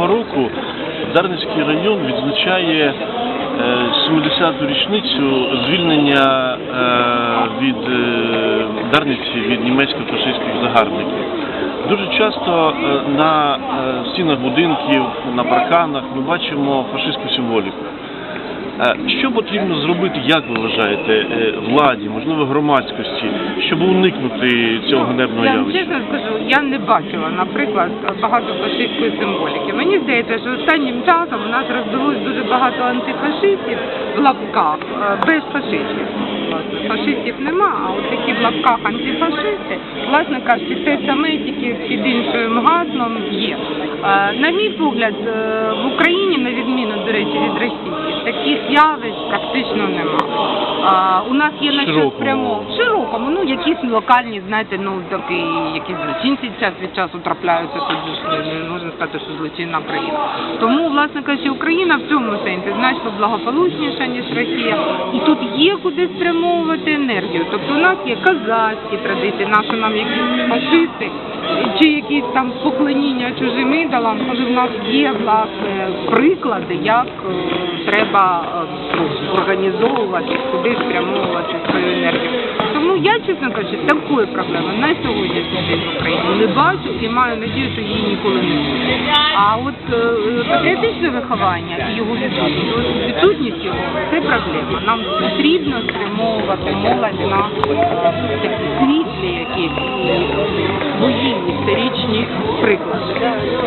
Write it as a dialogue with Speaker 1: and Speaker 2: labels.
Speaker 1: 2007 року Дарницький район відзначає е, 70-ту річницю звільнення е, від е, Дарниці від німецько-фашистських загарбників. Дуже часто е, на е, стінах будинків, на парканах ми бачимо фашистську символіку. Е, Що потрібно зробити, як ви вважаєте, е, владі, можливо, громадськості, щоб уникнути цього ганебного
Speaker 2: Я вам
Speaker 1: явища?
Speaker 2: чесно скажу, я не бачила, наприклад, багато фашистської символіки. Мені здається, що останнім часом у нас роздалось дуже багато антифашистів в лапках, е, без фашистів. Власне, фашистів нема, а от такі в лапках антифашисти, власне кажучи, те саме, тільки під іншим гаслом є. Е, На мій погляд, е, в Україні, на відміну, до речі, від Росії, таких явищ практично нема. А, У нас є на що спрямо в широкому, ну якісь локальні, знаєте, ну такі якісь злочинці час від часу трапляються тут не- не можна сказати, що злочинна країна. Тому, власне кажучи, Україна в цьому сенсі значно благополучніша, ніж Росія. І тут є куди спрямовувати енергію. Тобто у нас є казацькі традиції, наші нам якісь фашисти. Чи якісь там поклоніння чужим ідолам, коли в нас є власне приклади, як е, треба е, організовувати, куди спрямовувати свою енергію. Тому я, чесно кажучи, такої проблеми на сьогоднішній день в Україні не бачу і маю надію, що її ніколи не буде. А от е, патріотичне виховання і його відсутність, відсутність його це проблема. Нам потрібно спрямовувати молодь на такі світлі якісь і приклади.